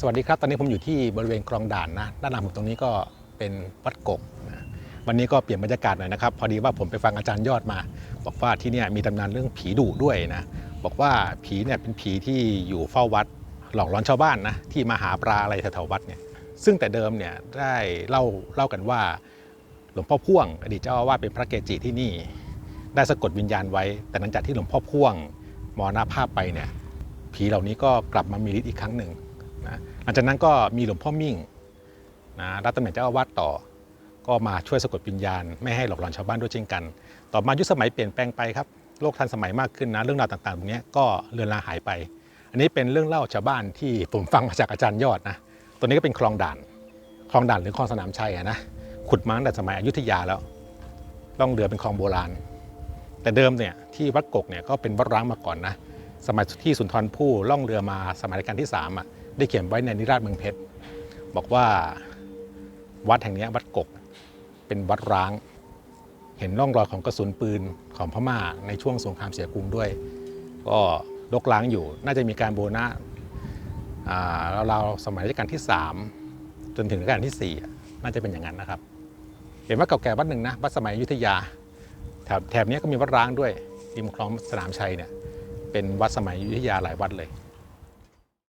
สวัสดีครับ ตอนนี้ผมอยู่ที่บริเวณคลองด่านนะ ด้านหลังผมตรงนี้ก็เป็นวัดกกนะวันนี้ก็เปลี่ยนบรรยากาศหน่อยนะครับ พอดีว่าผมไปฟังอาจารย์ยอดมา บอกว่าที่นี่มีตำนานเรื่องผีดุด้วยนะ บอกว่าผีเนี่ยเป็นผีที่อยู่เฝ้าวัด หลอกหลอนชาวบ้านนะที่มาหาปลาอะไรแถวๆวัดเนี่ย ซึ่งแต่เดิมเนี่ยได้เล่าเล่ากันว่า หลวงพ่อพ่วง อดีตเจ้าอาวาสเป็นพระเกจิที่นี่ ได้สะกดวิญญาณไว้ แต่หลังจากที่หลวงพ่อพ่วงมรณภาพไปเนี่ยผีเหล่านี้ก็กลับมามีฤทธิ์อีกครั้งหนึ่ง นะหลังจากนั้นก็มีหลวงพ่อมิ่งนะรับตำแหน่งเจ้าอาวาสต่อ ก็มาช่วยสะกดวิญญาณ ไม่ให้หลอกหลอนชาวบ้านด้วยเช่นกัน ต่อมายุคสมัยเปลี่ยนแปลงไปครับโลกทันสมัยมากขึ้นนะ เรื่องราวต่างๆตรงนี้ก็เลือนลางหายไป อันนี้เป็นเรื่องเล่าชาวบ้านที่ผมฟังมาจากอาจารย์ยอดนะตัวนี้ก็เป็นคลองด่าน คลองด่านหรือคลองสนามชัยนะขุดมาตั้งแต่สมัยอยุธยาแล้วล่องเรือเป็นคลองโบราณ แต่เดิมเนี่ยที่วัดกกเนี่ยก็เป็นวัดร้างมาก่อนนะสมัยที่สุนทรภู่ล่องเรือมาสมัยรัชกาลที่3อะ ได้เขียนไว้ในนิราชเมืองเพชรบอกว่าวัดแห่งนี้วัดกกเป็นวัดร้าง เห็นร่องรอยของกระสุนปืนของพม่าในช่วงสงครามเสียกรุงด้วย ก็รกร้างอยู่น่าจะมีการโบูรณะอ่าราๆสมัยรัชกาลที่ 3 จนถึงรัชกาลที่4อ่น่าจะเป็นอย่างนั้นนะครับ เห็นว่าเก่าแก่วัดหนึ่งนะวัดสมัยยุธยาแถบแถบนี้ก็มีวัดร้างด้วยริมคลองสนามชัยเนี่ยเป็นวัดสมัยยุธยาหลายวัดเลย